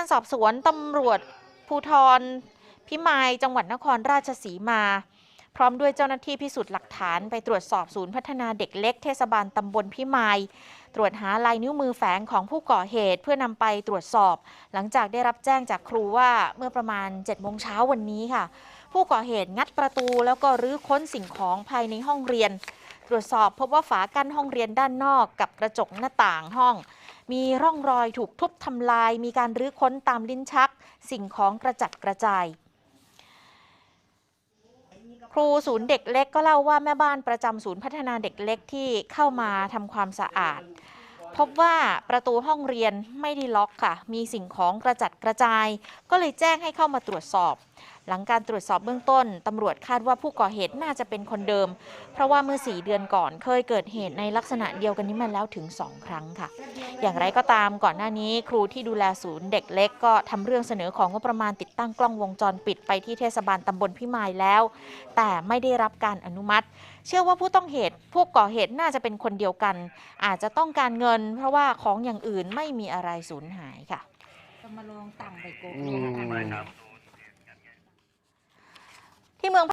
านสอบสวนตำรวจภูธรพิมายจังหวัดนครราชสีมา พร้อมด้วยเจ้าหน้าที่พิสูจน์หลักฐานไปตรวจสอบศูนย์พัฒนาเด็กเล็กเทศบาลตำบลพิมาย ตรวจหาลายนิ้วมือแฝงของผู้ก่อเหตุเพื่อนำไปตรวจสอบ หลังจากได้รับแจ้งจากครูว่าเมื่อประมาณ7โมงเช้าวันนี้ค่ะ ผู้ก่อเหตุงัดประตูแล้วก็รื้อค้นสิ่งของภายในห้องเรียน ตรวจสอบพบว่าฝากั้นห้องเรียนด้านนอกกับกระจกหน้าต่างห้อง มีร่องรอยถูกทุบทำลาย มีการรื้อค้นตามลิ้นชัก สิ่งของกระจัดกระจายครูศูนย์เด็กเล็กก็เล่าว่าแม่บ้านประจำศูนย์พัฒนาเด็กเล็กที่เข้ามาทำความสะอาด พบว่าประตูห้องเรียนไม่ได้ล็อกค่ะ มีสิ่งของกระจัดกระจาย ก็เลยแจ้งให้เข้ามาตรวจสอบ หลังการตรวจสอบเบื้องต้นตำรวจคาดว่าผู้ก่อเหตุน่าจะเป็นคนเดิม เพราะว่าเมื่อ 4 เดือนก่อนเคยเกิดเหตุในลักษณะเดียวกันนี้มาแล้วถึง 2 ครั้งค่ะ อย่างไรก็ตามก่อนหน้านี้ครูที่ดูแลศูนย์เด็กเล็กก็ทำเรื่องเสนอของงบประมาณติดตั้งกล้องวงจรปิดไปที่เทศบาลตำบลพิมายแล้ว แต่ไม่ได้รับการอนุมัติ เชื่อว่าผู้ต้องเหตุผู้ก่อเหตุน่าจะเป็นคนเดียวกัน อาจจะต้องการเงิน เพราะว่าของอย่างอื่นไม่มีอะไรสูญหายค่ะก็มาลองตั้งไปโกอืโก้ม ที่เมือง